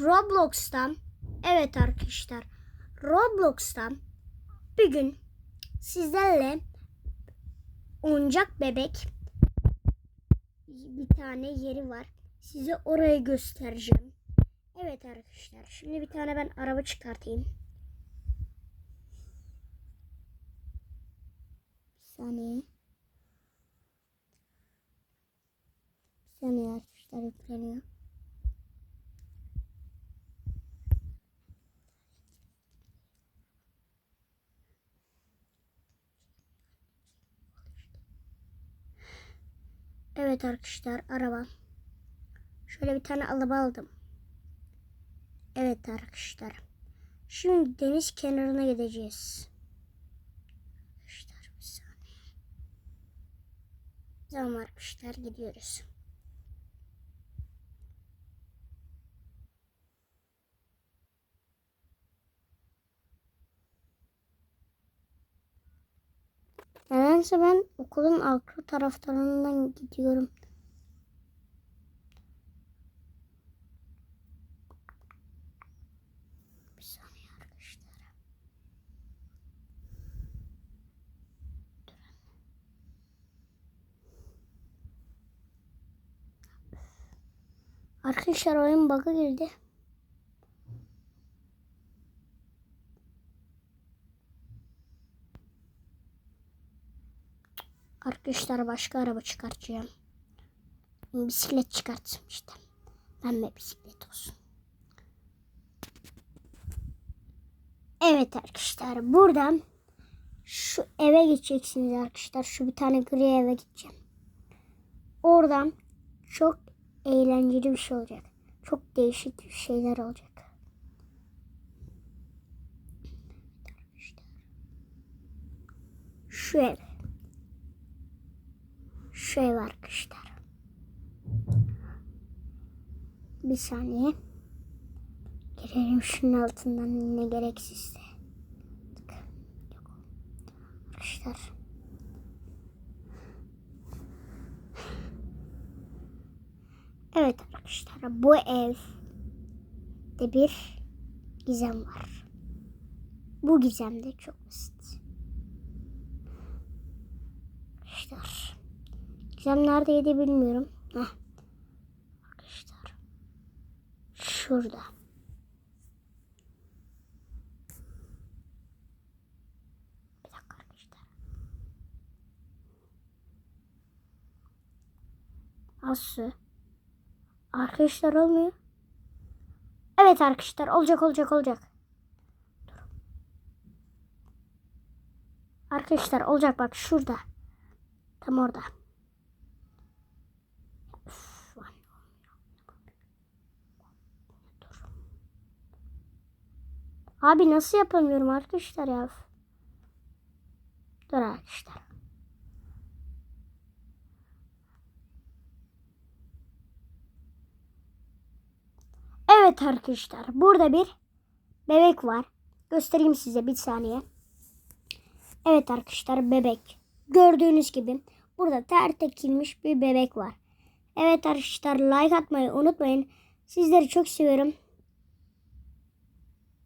Roblox'tan evet arkadaşlar Roblox'tan bir gün sizlerle oyuncak bebek bir tane yeri var. Size orayı göstereceğim. Evet arkadaşlar şimdi bir tane ben araba çıkartayım. Bir saniye. Bir saniye arkadaşlar yükleniyor. Evet arkadaşlar araba. Şöyle bir tane araba aldım. Evet arkadaşlar. Şimdi deniz kenarına gideceğiz. Arkadaşlar bir saniye. Tamam arkadaşlar gidiyoruz. Nedense ben okulun arka taraflarından gidiyorum. Bir saniye arkadaşlar. Arkadaşlar oyun bug'a girdi. Arkadaşlar başka araba çıkartacağım. Bisiklet çıkartmıştım. Pembe bisiklet olsun. Evet arkadaşlar buradan şu eve gideceksiniz arkadaşlar. Şu bir tane gri eve gideceğim. Oradan çok eğlenceli bir şey olacak. Çok değişik şeyler olacak. Şu ev. Şu ev arkadaşlar. Bir saniye. Girelim şunun altından ne gereksizse. Arkadaşlar. Evet arkadaşlar bu evde bir gizem var. Bu gizem de çok basit. Arkadaşlar. Gizem neredeydi bilmiyorum. Heh. Arkadaşlar. Şurada. Bir dakika arkadaşlar. Aslı. Arkadaşlar olmuyor. Evet arkadaşlar olacak olacak olacak. Arkadaşlar olacak bak şurada. Tam orada. Abi nasıl yapamıyorum arkadaşlar ya? Dur arkadaşlar. Evet arkadaşlar burada bir bebek var. Göstereyim size bir saniye. Evet arkadaşlar bebek. Gördüğünüz gibi burada ter tekilmiş bir bebek var. Evet arkadaşlar like atmayı unutmayın. Sizleri çok seviyorum.